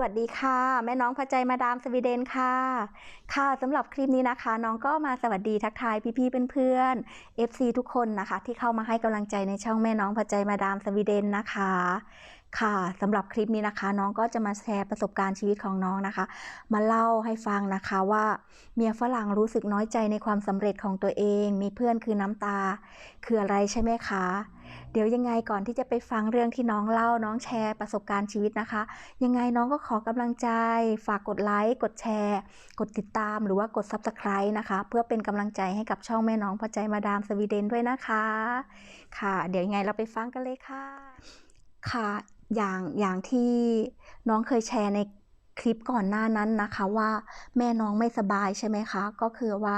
วัสดีค่ะ แม่น้องพระใจมาดามสวีเดนค่ะ ค่ะสำหรับคลิปนี้นะคะ น้องก็มาสวัสดีทักทายพี่ๆเพื่อนๆ FC ทุกคนนะคะ ที่เข้ามาให้กำลังใจในช่องแม่น้องพระใจมาดามสวีเดนนะคะ ค่ะสำหรับคลิปนี้นะคะ น้องก็จะมาแชร์ประสบการณ์ชีวิตของน้องนะคะ มาเล่าให้ฟังนะคะว่าเมียฝรั่งรู้สึกน้อยใจในความสำเร็จของตัวเอง มีเพื่อนคือน้ำตา คืออะไรใช่ไหมคะ เดี๋ยวยังไงก่อนที่จะไปฟังเรื่องที่น้องเล่าน้องแชร์ประสบการณ์ชีวิตนะคะ ยังไงน้องก็ขอกำลังใจ ฝากกดไลค์กดแชร์ กดติดตามหรือว่ากด Subscribe นะคะ เพื่อเป็นกำลังใจให้กับช่องแม่น้องพอใจมาดามสวีเดนด้วยนะคะ ค่ะ เดี๋ยวยังไงเราไปฟังกันเลยค่ะ ค่ะอย่างอย่างที่น้องเคยแชร์ในคลิปก่อนหน้านั้นนะคะว่าแม่น้องไม่สบายใช่ไหมคะ ก็คือว่า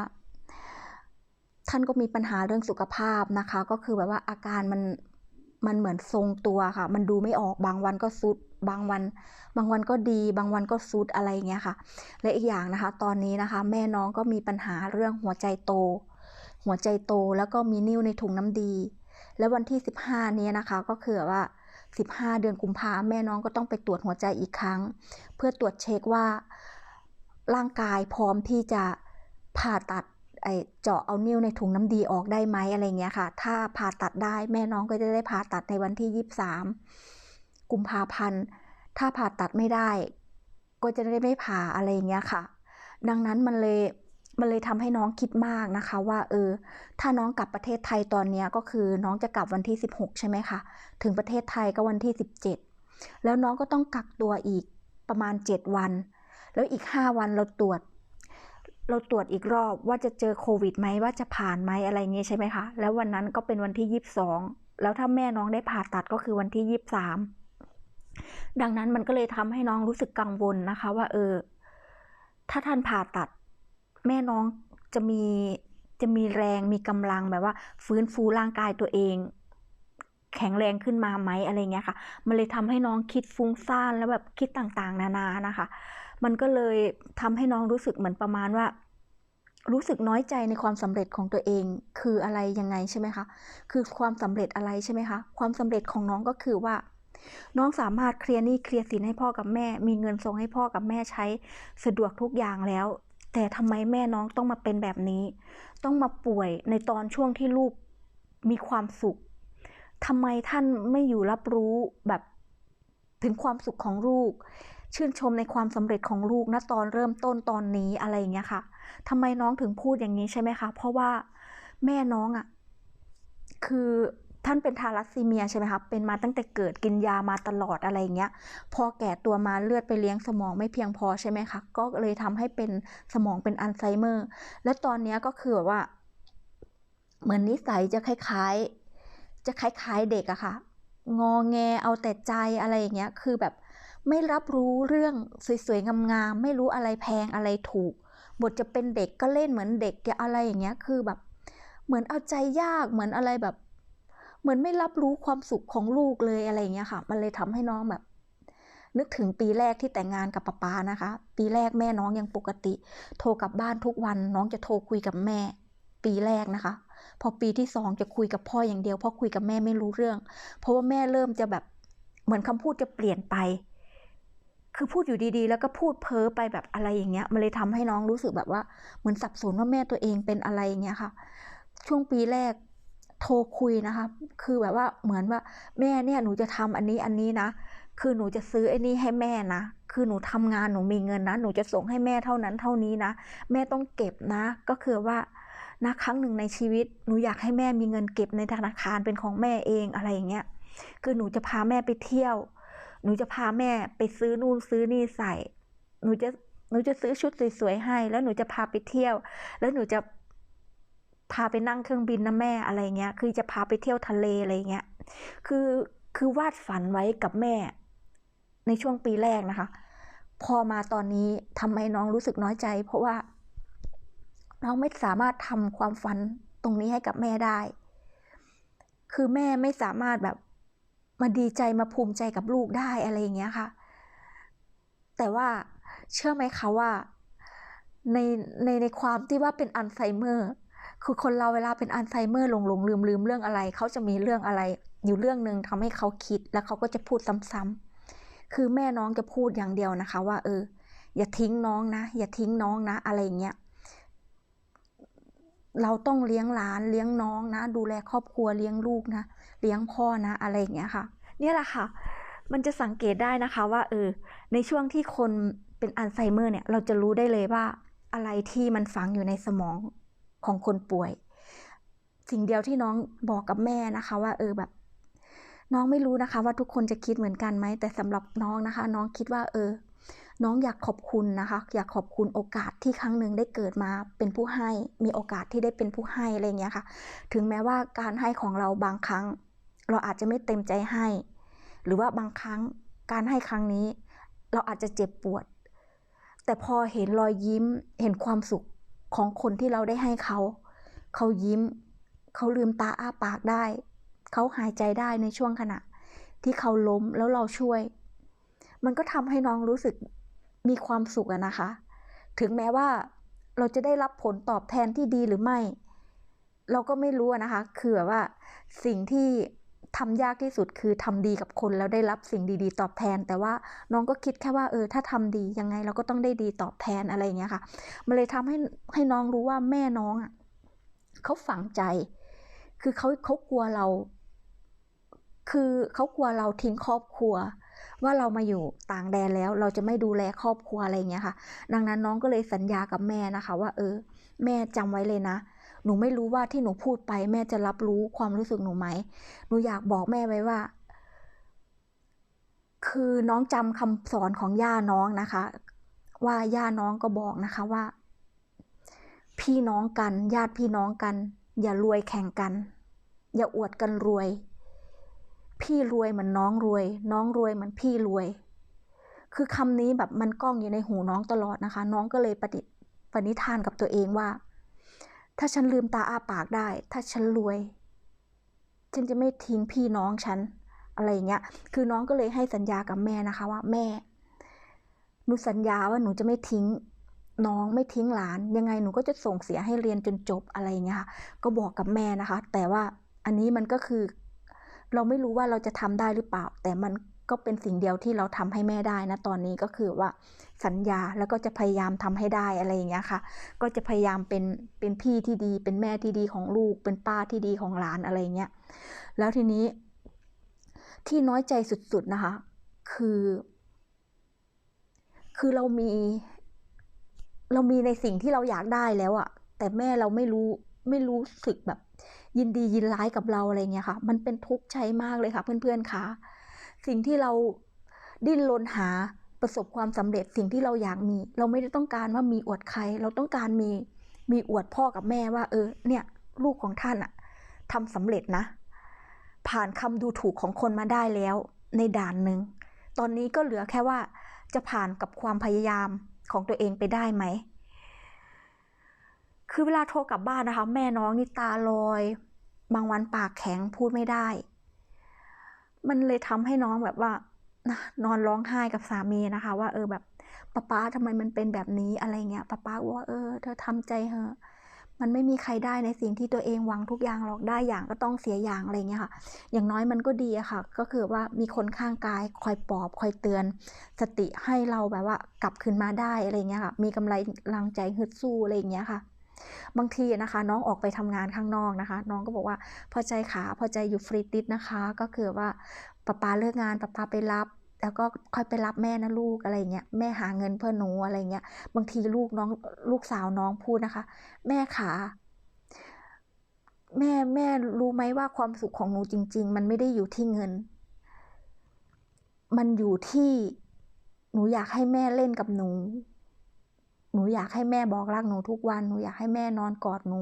ท่านก็มีปัญหาเรื่องสุขภาพนะคะ ก็คือแบบว่าอาการมันมันเหมือนทรงตัวค่ะ มันดูไม่ออกบางวันก็ซุดบางวัน บางวันก็ดี บางวันก็ซุดอะไรอย่างเงี้ยค่ะ และอีกอย่างนะคะ ตอนนี้นะคะ แม่น้องก็มีปัญหาเรื่องหัวใจโต หัวใจโตแล้วก็มีนิ่วในถุงน้ำดี แล้ววันที่ 15นี้นะคะก็คือว่า 15 เดือนกุมภาแม่น้องก็ต้องไปตรวจหัวใจอีกครั้ง เพื่อตรวจเช็คว่าร่างกายพร้อมที่จะผ่าตัด เจาะเอานิ้วในถุงน้ำดีออกได้ไหมอะไรเงี้ยค่ะ ถ้าผ่าตัดได้แม่น้องก็จะได้ผ่าตัดในวันที่ 23 กุมภาพันธ์ ถ้าผ่าตัดไม่ได้ ก็จะได้ไม่ผ่าอะไรเงี้ยค่ะ ดังนั้นมันเลยมันเลยทำให้น้องคิดมากนะคะ ว่าเออ ถ้าน้องกลับประเทศไทยตอนเนี้ยก็คือน้องจะกลับวันที่ 16 ใช่ไหมคะ ถึงประเทศไทยก็วันที่ 17 แล้วน้องก็ต้องกักตัวอีกประมาณ 7 วัน แล้วอีก 5 วันเราตรวจ เราตรวจอีกรอบว่าจะเจอโควิดไหมว่าจะผ่านไหมอะไรเงี้ยใช่ไหมคะ แล้ววันนั้นก็เป็นวันที่22แล้วถ้าแม่น้องได้ผ่าตัดก็คือวันที่23ดังนั้นมันก็เลยทำให้น้องรู้สึกกังวลนะคะ ว่า เออ ถ้าท่านผ่าตัด แม่น้องจะมีจะมีแรงมีกำลังแบบว่า ฟื้นฟูร่างกายตัวเอง แข็งแรงขึ้นมาไหมอะไรเงี้ยค่ะ มันเลยทำให้น้องคิดฟุ้งซ่านแล้วแบบคิดต่างๆ นานานะคะ มันก็เลยทำให้น้องรู้สึกเหมือนประมาณว่า รู้สึกน้อยใจในความสำเร็จของตัวเอง คืออะไรยังไงใช่ไหมคะ คือความสำเร็จอะไรใช่ไหมคะ ความสำเร็จของน้องก็คือว่า น้องสามารถเคลียร์หนี้เคลียร์สินให้พ่อกับแม่ มีเงินส่งให้พ่อกับแม่ใช้สะดวกทุกอย่างแล้ว แต่ทำไมแม่น้องต้องมาเป็นแบบนี้ ต้องมาป่วยในตอนช่วงที่ลูกมีความสุขทำไมท่านไม่อยู่รับรู้แบบถึงความสุขของลูก ชื่นชมในความสำเร็จของลูกณตอนเริ่มต้นตอนนี้อะไรอย่างเงี้ยค่ะทำไมน้องถึงพูดอย่างนี้ใช่ไหมคะ เพราะว่าแม่น้องอะ่ะ คือท่านเป็นทารัสซีเมียใช่ไหมคะเป็นมาตั้งแต่เกิดกินยามาตลอดอะไรอย่างเงี้ย พอแก่ตัวมาเลือดไปเลี้ยงสมองไม่เพียงพอใช่ไหมคะ ก็เลยทำให้เป็นสมองเป็นอัลไซเมอร์ และตอนเนี้ยก็คือแบบว่า เหมือนนิสัยจะคล้ายๆ จะคล้ายๆเด็กอะค่ะ งอแงเอาแต่ใจอะไรอย่างเงี้ย คือแบบ ไม่รับรู้เรื่องสวยๆ งามๆ ไม่รู้อะไรแพงอะไรถูก บทจะเป็นเด็กก็เล่นเหมือนเด็กจะอะไรอย่างเงี้ย คือแบบ เหมือนเอาใจยาก เหมือนอะไรแบบ เหมือนไม่รับรู้ความสุขของลูกเลยอะไรอย่างเงี้ยค่ะ มันเลยทำให้น้องแบบ นึกถึงปีแรกที่แต่งงานกับป๊าป๊านะคะ ปีแรกแม่น้องยังปกติ โทรกลับบ้านทุกวัน น้องจะโทรคุยกับแม่ ปีแรกนะคะ พอปีที่สองจะคุยกับพ่ออย่างเดียว เพราะคุยกับแม่ไม่รู้เรื่อง เพราะว่าแม่เริ่มจะแบบ เหมือนคำพูดจะเปลี่ยนไป คือพูดอยู่ดีๆ แล้วก็พูดเพ้อไปแบบอะไรอย่างเงี้ย มันเลยทำให้น้องรู้สึกแบบว่าเหมือนสับสนว่าแม่ตัวเองเป็นอะไรอย่างเงี้ยค่ะ ช่วงปีแรกโทรคุยนะคะ คือแบบว่าเหมือนว่าแม่เนี่ยหนูจะทำอันนี้อันนี้นะ คือหนูจะซื้อไอ้นี่ให้แม่นะ คือหนูทำงานหนูมีเงินนะ หนูจะส่งให้แม่เท่านั้นเท่านี้นะ แม่ต้องเก็บนะ ก็คือว่านะครั้งหนึ่งในชีวิตหนูอยากให้แม่มีเงินเก็บในธนาคารเป็นของแม่เองอะไรอย่างเงี้ย คือหนูจะพาแม่ไปเที่ยว หนูจะพาแม่ไปซื้อนู่นซื้อนี่ใส่ หนูจะหนูจะซื้อชุดสวยๆให้ แล้วหนูจะพาไปเที่ยว แล้วหนูจะพาไปนั่งเครื่องบินนะแม่อะไรเงี้ย คือจะพาไปเที่ยวทะเลอะไรเงี้ย คือคือวาดฝันไว้กับแม่ ในช่วงปีแรกนะคะ พอมาตอนนี้ทำให้น้องรู้สึกน้อยใจ เพราะว่า น้องไม่สามารถทำความฝันตรงนี้ให้กับแม่ได้ คือแม่ไม่สามารถแบบ มาดีใจมาภูมิใจกับลูกได้อะไรอย่างเงี้ยค่ะ แต่ว่าเชื่อไหมคะว่าในในในความที่ว่าเป็นอัลไซเมอร์ คือคนเราเวลาเป็นอัลไซเมอร์หลงหลงลืมลืมเรื่องอะไร เขาจะมีเรื่องอะไร อยู่เรื่องหนึ่งทำให้เขาคิดแล้วเขาก็จะพูดซ้ำคือแม่น้องจะพูดอย่างเดียวนะคะ ว่า เออ อย่าทิ้งน้องนะ อย่าทิ้งน้องนะ อะไรอย่างเงี้ย เราต้องเลี้ยงหลานเลี้ยงน้องนะ ดูแลครอบครัวเลี้ยงลูกนะ เลี้ยงพ่อนะ อะไรอย่างเงี้ยค่ะ เนี่ยแหละค่ะ มันจะสังเกตได้นะคะว่าเออในช่วงที่คนเป็นอัลไซเมอร์เนี่ยเราจะรู้ได้เลยว่าอะไรที่มันฝังอยู่ในสมองของคนป่วย สิ่งเดียวที่น้องบอกกับแม่นะคะ ว่าเออแบบ น้องไม่รู้นะคะ ว่าทุกคนจะคิดเหมือนกันไหมแต่สำหรับน้องนะคะ น้องคิดว่าเออ น้องอยากขอบคุณนะคะ อยากขอบคุณโอกาสที่ครั้งหนึ่งได้เกิดมาเป็นผู้ให้ มีโอกาสที่ได้เป็นผู้ให้อะไรเงี้ยค่ะ ถึงแม้ว่าการให้ของเราบางครั้ง เราอาจจะไม่เต็มใจให้ หรือว่าบางครั้งการให้ครั้งนี้ เราอาจจะเจ็บปวด แต่พอเห็นรอยยิ้ม เห็นความสุขของคนที่เราได้ให้เขา เขายิ้ม เขาลืมตาอ้าปากได้ เขาหายใจได้ในช่วงขณะ ที่เขาล้มแล้วเราช่วย มันก็ทำให้น้องรู้สึก มีความสุขอะนะคะ ถึงแม้ว่าเราจะได้รับผลตอบแทนที่ดีหรือไม่ เราก็ไม่รู้นะคะ คือแบบว่าสิ่งที่ทำยากที่สุดคือทำดีกับคนแล้วได้รับสิ่งดีๆ ตอบแทน แต่ว่าน้องก็คิดแค่ว่าเออถ้าทำดียังไงเราก็ต้องได้ดีตอบแทนอะไรอย่างเงี้ยค่ะ มันเลยทำให้ให้น้องรู้ว่าแม่น้องอะเขาฝังใจ คือเขาเขากลัวเรา คือเขากลัวเราทิ้งครอบครัว ว่าเรามาอยู่ต่างแดนแล้วเราจะไม่ดูแลครอบครัวอะไรเงี้ยค่ะ ดังนั้นน้องก็เลยสัญญากับแม่นะคะ ว่าเออ แม่จำไว้เลยนะ หนูไม่รู้ว่าที่หนูพูดไป แม่จะรับรู้ความรู้สึกหนูไหมหนูอยากบอกแม่ไว้ว่า คือน้องจำคำสอนของย่าน้องนะคะ ว่าย่าน้องก็บอกนะคะว่า พี่น้องกัน ญาติพี่น้องกัน อย่ารวยแข่งกัน อย่าอวดกันรวย พี่รวยเหมือนน้องรวย น้องรวยเหมือนพี่รวย คือคำนี้แบบมันก้องอยู่ในหูน้องตลอดนะคะ น้องก็เลยปฏิปณิธานกับตัวเองว่า ถ้าฉันลืมตาอ้าปากได้ ถ้าฉันรวย ฉันจะไม่ทิ้งพี่น้องฉันอะไรอย่างเงี้ย คือน้องก็เลยให้สัญญากับแม่นะคะว่าแม่ หนูสัญญาว่าหนูจะไม่ทิ้งน้องไม่ทิ้งหลาน ยังไงหนูก็จะส่งเสียให้เรียนจนจบอะไรอย่างเงี้ยค่ะ ก็บอกกับแม่นะคะ แต่ว่าอันนี้มันก็คือ เราไม่รู้ว่าเราจะทำได้หรือเปล่า แต่มันก็เป็นสิ่งเดียวที่เราทำให้แม่ได้นะตอนนี้ก็คือว่าสัญญาแล้วก็จะพยายามทำให้ได้อะไรอย่างเงี้ยค่ะ ก็จะพยายามเป็นเป็นพี่ที่ดี เป็นแม่ที่ดีของลูก เป็นป้าที่ดีของหลานอะไรเงี้ยแล้วทีนี้ ที่น้อยใจสุดๆนะคะ คือ คือเรามี เรามีในสิ่งที่เราอยากได้แล้วอะแต่แม่เราไม่รู้ไม่รู้สึกแบบ ยินดียินร้ายกับเราอะไรเงี้ยค่ะ มันเป็นทุกข์ใจมากเลยค่ะ เพื่อนๆค่ะ สิ่งที่เราดิ้นรนหาประสบความสำเร็จสิ่งที่เราอยากมี เราไม่ได้ต้องการว่ามีอวดใคร เราต้องการมีมีอวดพ่อกับแม่ว่า เออ เนี่ย ลูกของท่านอะทำสำเร็จนะ ผ่านคำดูถูกของคนมาได้แล้ว ในด่านหนึ่งตอนนี้ก็เหลือแค่ว่าจะผ่านกับความพยายามของตัวเองไปได้ไหม คือเวลาโทรกลับบ้านนะคะ แม่น้องนี่ตาลอย บางวันปากแข็งพูดไม่ได้ มันเลยทำให้น้องแบบว่านอนร้องไห้กับสามีนะคะ ว่าเออแบบป้าป้าทำไมมันเป็นแบบนี้อะไรเงี้ยป้าป้าว่าเออ เธอทำใจเถอะมันไม่มีใครได้ในสิ่งที่ตัวเองหวังทุกอย่างหรอกได้อย่างก็ต้องเสียอย่างอะไรเงี้ยค่ะ อย่างน้อยมันก็ดีอะค่ะ ก็คือว่ามีคนข้างกายคอยปลอบคอยเตือน สติให้เราแบบว่ากลับคืนมาได้อะไรเงี้ยค่ะ มีกำไรลังใจฮึดสู้อะไรเงี้ยค่ะ บางทีนะคะน้องออกไปทำงานข้างนอกนะคะ น้องก็บอกว่าพอใจขาพอใจอยู่ฟรีติดนะคะ ก็คือว่าป้าป้าเลิกงานป้าป้าไปรับ แล้วก็ค่อยไปรับแม่นะลูกอะไรเงี้ยแม่หาเงินเพื่อหนูอะไรเงี้ยบางทีลูกน้องลูกสาวน้องพูดนะคะ แม่ขาแม่แม่รู้ไหมว่าความสุขของหนูจริง ๆ มันไม่ได้อยู่ที่เงิน มันอยู่ที่หนูอยากให้แม่เล่นกับหนู หนูอยากให้แม่บอกรักหนูทุกวันหนูอยากให้แม่นอนกอดหนู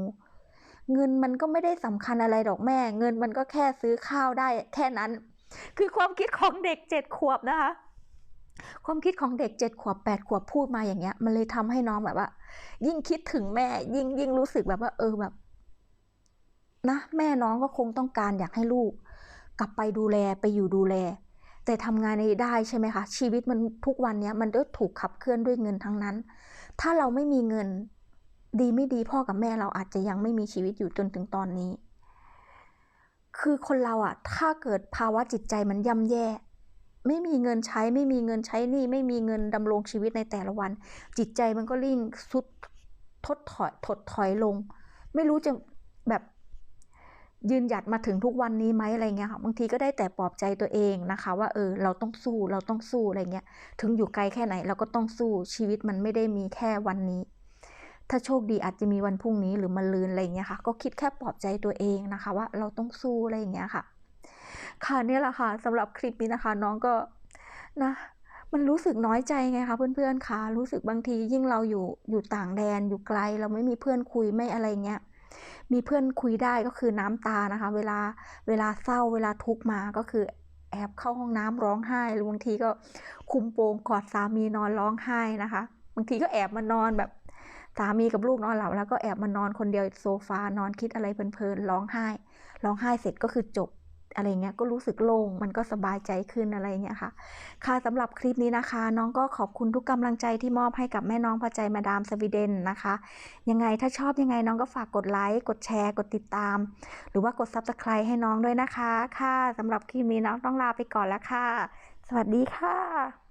เงินมันก็ไม่ได้สำคัญอะไรดอกแม่ เงินมันก็แค่ซื้อข้าวได้แค่นั้น คือความคิดของเด็กเจ็ดขวบนะคะ ความคิดของเด็กเจ็ดขวบแปดขวบพูดมาอย่างเงี้ย มันเลยทำให้น้องแบบว่า ยิ่งคิดถึงแม่ ยิ่งยิ่งรู้สึกแบบว่า เออแบบนะแม่น้องก็คงต้องการอยากให้ลูก กลับไปดูแลไปอยู่ดูแล แต่ทำงานในได้ใช่ไหมคะ ชีวิตมันทุกวันเนี้ยมันก็ถูกขับเคลื่อนด้วยเงินทั้งนั้น ถ้าเราไม่มีเงิน ดีไม่ดีพ่อกับแม่เราอาจจะยังไม่มีชีวิตอยู่จนถึงตอนนี้ คือคนเราอะถ้าเกิดภาวะจิตใจมันย่ำแย่ ไม่มีเงินใช้ไม่มีเงินใช้หนี้ไม่มีเงินดำรงชีวิตในแต่ละวัน จิตใจมันก็ริ่งสุดทดถอยถดถอยลง ไม่รู้จะแบบ ยืนหยัดมาถึงทุกวันนี้ไหมอะไรเงี้ยค่ะบางทีก็ได้แต่ปลอบใจตัวเองนะคะ ว่าเออเราต้องสู้เราต้องสู้อะไรเงี้ยถึงอยู่ไกลแค่ไหนเราก็ต้องสู้ชีวิตมันไม่ได้มีแค่วันนี้ ถ้าโชคดีอาจจะมีวันพรุ่งนี้หรือมันลืนอะไรเงี้ยค่ะ ก็คิดแค่ปลอบใจตัวเองนะคะ ว่าเราต้องสู้อะไรเงี้ยค่ะ ค่ะเนี่ยแหละค่ะสำหรับคลิปนี้นะคะ น้องก็นะมันรู้สึกน้อยใจไงคะเพื่อนๆคะรู้สึกบางทียิ่งเราอยู่อยู่ต่างแดนอยู่ไกล เราไม่มีเพื่อนคุยไม่อะไรเงี้ย มีเพื่อนคุยได้ก็คือน้ำตานะคะ เวลาเวลาเศร้าเวลาทุกข์มาก็คือแอบเข้าห้องน้ำร้องไห้หรือบางทีก็คุมโปงกอดสามีนอนร้องไห้นะคะ บางทีก็แอบมานอนแบบสามีกับลูกนอนหลับแล้วก็แอบมานอนคนเดียวโซฟานอนคิดอะไรเพลินๆร้องไห้ ร้องไห้เสร็จก็คือจบ อะไรเงี้ยก็รู้สึกโล่งมันก็สบายใจขึ้นอะไรเงี้ยค่ะ ค่ะสำหรับคลิปนี้นะคะ น้องก็ขอบคุณทุกกำลังใจที่มอบให้กับแม่น้องพอใจมาดามสวีเดนนะคะ ยังไงถ้าชอบยังไงน้องก็ฝากกดไลค์กดแชร์ กดติดตาม หรือว่ากด Subscribe ให้น้องด้วยนะคะ ค่ะสำหรับคลิปนี้น้องต้องลาไปก่อนแล้วค่ะ สวัสดีค่ะ